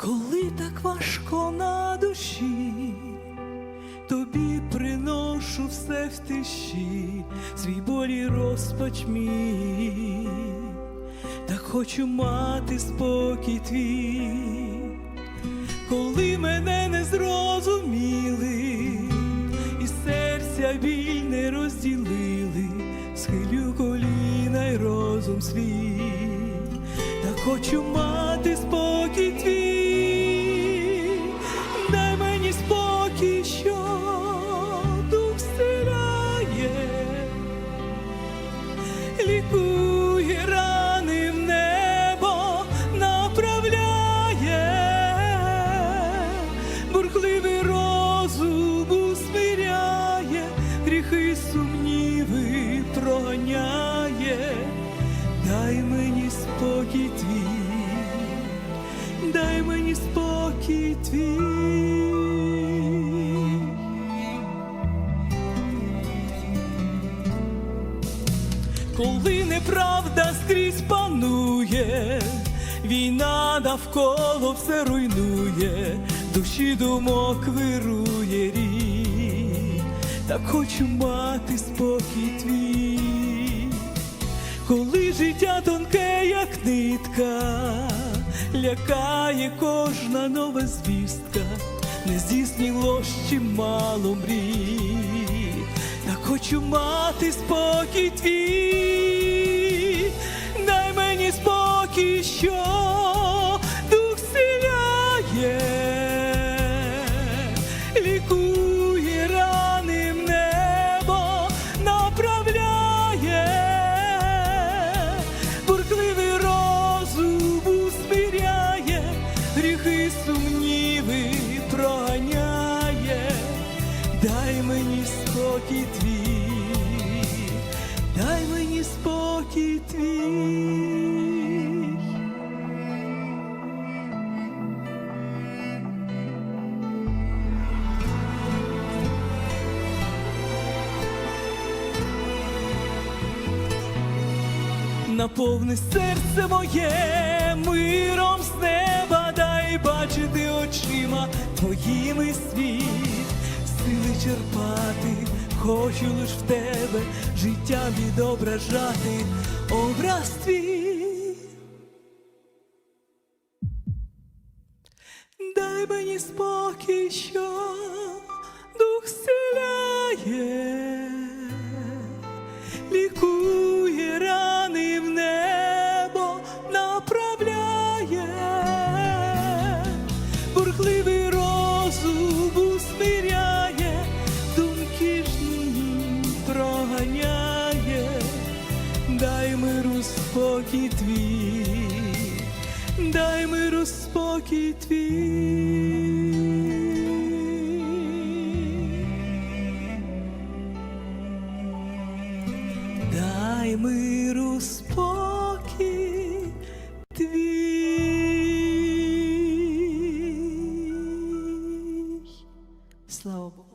Коли так важко на душі, тобі приношу все в тиші, свій болі розпач мій, так хочу мати спокій твій, коли мене не зрозуміли, і серця біль не розділили, схилю коліна й розум свій, так хочу мати сумніви проганяє, дай мені спокій твій, дай мені спокій твій. коли неправда скрізь панує, війна навколо все руйнує, душі думок вирує рій, так хочу мати спокій твій, коли життя тонке, як нитка, лякає кожна нова звістка, не здійсніло ще мало мрій, так хочу мати спокій твій, спокій твій. Наповни серце моє миром з неба, дай бачити очима твоїми світ, сили черпати, хочу лиш в тебе життя відображати, образ твій. Дай мені спокій, що дай миру спокій твій. Дай миру спокій твій. Слава Богу.